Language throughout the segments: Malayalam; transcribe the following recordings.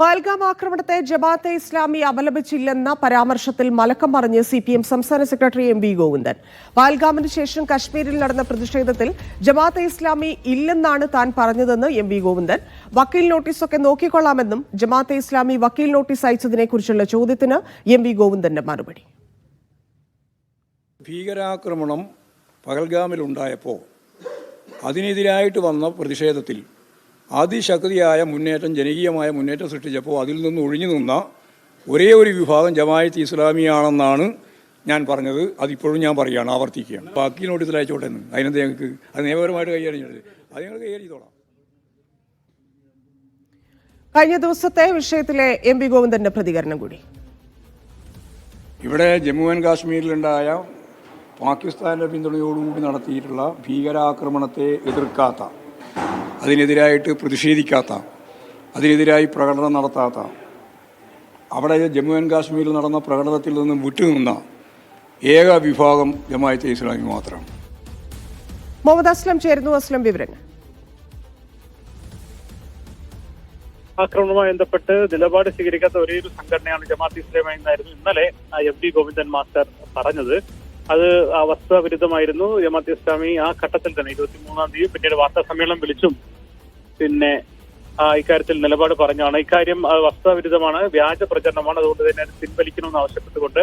പഹൽഗാം ആക്രമണത്തെ ജമാഅത്തെ ഇസ്ലാമി അപലപിച്ചില്ലെന്ന പരാമർശത്തിൽ മലക്കം പറഞ്ഞ് സി പി എം സംസ്ഥാന സെക്രട്ടറി എം വി ഗോവിന്ദൻ. പഹൽഗാമിന് ശേഷം കശ്മീരിൽ നടന്ന പ്രതിഷേധത്തിൽ ജമാഅത്തെ ഇസ്ലാമി ഇല്ലെന്നാണ് താൻ പറഞ്ഞതെന്ന് എം വി ഗോവിന്ദൻ. വക്കീൽ നോട്ടീസൊക്കെ നോക്കിക്കൊള്ളാമെന്നും ജമാഅത്തെ ഇസ്ലാമി വക്കീൽ നോട്ടീസ് അയച്ചതിനെക്കുറിച്ചുള്ള ചോദ്യത്തിന് എം വി ഗോവിന്ദന്റെ മറുപടി. ഭീകരാക്രമണം പകൽഗാമിലുണ്ടായപ്പോൾ അതിനെതിരായിട്ട് വന്ന പ്രതിഷേധത്തിൽ അതിശക്തിയായ മുന്നേറ്റം ജനകീയമായ മുന്നേറ്റം സൃഷ്ടിച്ചപ്പോൾ അതിൽ നിന്ന് ഒഴിഞ്ഞു നിന്ന ഒരേ ഒരു വിഭാഗം ജമായത്ത് ഇസ്ലാമിയാണെന്നാണ് ഞാൻ പറഞ്ഞത്. അതിപ്പോഴും ഞാൻ പറയുകയാണ് ആവർത്തിക്കുകയാണ്. ബാക്കി നോട്ടീസിൽ അയച്ചോട്ടെ എന്ന്. അതിനെന്ത് ഞങ്ങൾക്ക്? അത് നിയമപരമായിട്ട് കൈകാര്യം ചെയ്തത് അത് ഞങ്ങൾ കൈകാര്യം ചെയ്തോളാം. കഴിഞ്ഞ ദിവസത്തെ വിഷയത്തിലെ എം വി ഗോവിന്ദന്റെ പ്രതികരണം കൂടി. ഇവിടെ ജമ്മു ആൻഡ് കാശ്മീരിലുണ്ടായ പാകിസ്ഥാന്റെ പിന്തുണയോടുകൂടി നടത്തിയിട്ടുള്ള ഭീകരാക്രമണത്തെ എതിർക്കാത്ത അതിനെതിരായിട്ട് പ്രതിഷേധിക്കാത്ത അതിനെതിരായി പ്രകടനം നടത്താത്ത അവിടെ ജമ്മു ആൻഡ് കാശ്മീരിൽ നടന്ന പ്രകടനത്തിൽ നിന്നും വിട്ടുനിന്ന ഏക വിഭാഗം ജമായത്തെ ഇസ്ലാമി മാത്രം. മുഹമ്മദ് അസ്ലം ചേരുന്നു അസ്ലം വിവരങ്ങൾ. ആക്രമണവുമായി ബന്ധപ്പെട്ട് നിലപാട് സ്വീകരിക്കാത്ത ഒരേ ഒരു സംഘടനയാണ് ജമാഅത്ത് ഇസ്ലാമി എന്നായിരുന്നു ഇന്നലെ എം പി ഗോവിന്ദൻ മാസ്റ്റർ പറഞ്ഞത്. അത് ആ വസ്തുതാവിരുദ്ധമായിരുന്നു ജമാഅത്ത് ഇസ്ലാമി ആ ഘട്ടത്തിൽ തന്നെ ഇരുപത്തിമൂന്നാം തീയതി പിന്നീട് വാർത്താ സമ്മേളനം വിളിച്ചും പിന്നെ ഇക്കാര്യത്തിൽ നിലപാട് പറഞ്ഞാണ്. ഇക്കാര്യം ആ, വസ്തുതാവിരുദ്ധമാണ് വ്യാജ പ്രചരണമാണ്. അതുകൊണ്ട് തന്നെ അത് പിൻവലിക്കണമെന്ന് ആവശ്യപ്പെട്ടുകൊണ്ട്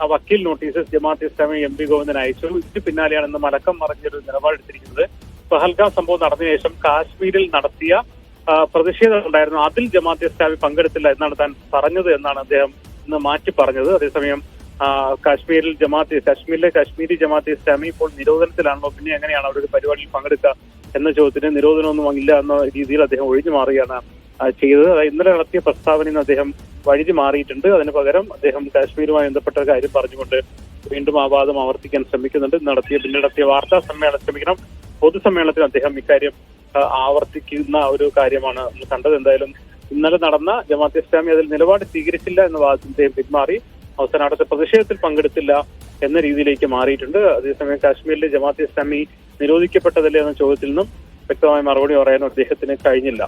ആ വക്കീൽ notices Jamaat Islami M P Govindan അയച്ചു. ഇതിന് പിന്നാലെയാണ് ഇന്ന് മലക്കം മറിഞ്ഞൊരു നിലപാടെടുത്തിരിക്കുന്നത് പഹൽഗാം സംഭവം നടന്നതിന് ശേഷം കാശ്മീരിൽ നടത്തിയ പ്രതിഷേധം ഉണ്ടായിരുന്നു. അതിൽ ജമാഅത്ത് ഇസ്ലാമി പങ്കെടുത്തില്ല എന്നാണ് താൻ പറഞ്ഞത് എന്നാണ് അദ്ദേഹം ഇന്ന് മാറ്റി പറഞ്ഞത്. അതേസമയം കാശ്മീരിൽ ജമാഅത്ത് കാശ്മീരിലെ കാശ്മീരി ജമാഅത്ത് ഇസ്ലാമി ഇപ്പോൾ നിരോധനത്തിലാണല്ലോ. പിന്നെ എങ്ങനെയാണ് അവരുടെ പരിപാടിയിൽ പങ്കെടുക്കുക? എന്ന ചോദ്യത്തിന് നിരോധനമൊന്നും ഇല്ല എന്ന രീതിയിൽ അദ്ദേഹം ഒഴിഞ്ഞു മാറുകയാണ് ചെയ്തത്. ഇന്നലെ നടത്തിയ പ്രസ്താവനയിൽ അദ്ദേഹം വഴിഞ്ഞു മാറിയിട്ടുണ്ട്. അതിന് പകരം അദ്ദേഹം കാശ്മീരുമായി ബന്ധപ്പെട്ട കാര്യം പറഞ്ഞുകൊണ്ട് വീണ്ടും ആവാദം വാദം ആവർത്തിക്കാൻ ശ്രമിക്കുന്നുണ്ട്. നടത്തിയ പിന്നെ നടത്തിയ വാർത്താ സമ്മേളനം ശ്രമിക്കണം. പൊതുസമ്മേളനത്തിൽ അദ്ദേഹം ഇക്കാര്യം ആവർത്തിക്കുന്ന ഒരു കാര്യമാണ് കണ്ടത്. എന്തായാലും ഇന്നലെ നടന്ന ജമാഅത്ത് ഇസ്ലാമി അതിൽ നിലപാട് സ്വീകരിച്ചില്ല എന്ന അദ്ദേഹം പിന്മാറി. അവസാനം അടുത്ത പ്രതിഷേധത്തിൽ പങ്കെടുത്തില്ല എന്ന രീതിയിലേക്ക് മാറിയിട്ടുണ്ട്. അതേസമയം കാശ്മീരിലെ ജമാഅത്ത് ഇസ്ലാമി നിരോധിക്കപ്പെട്ടതല്ലേ എന്ന ചോദ്യത്തിൽ നിന്നും വ്യക്തമായ മറുപടി പറയാൻ അദ്ദേഹത്തിന് കഴിഞ്ഞില്ല.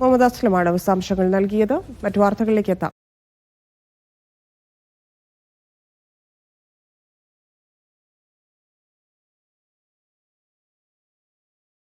മുഹമ്മദ് അസ്ലമാണ് വിശദാംശങ്ങൾ നൽകിയത്. മറ്റു വാർത്തകളിലേക്ക് എത്താം.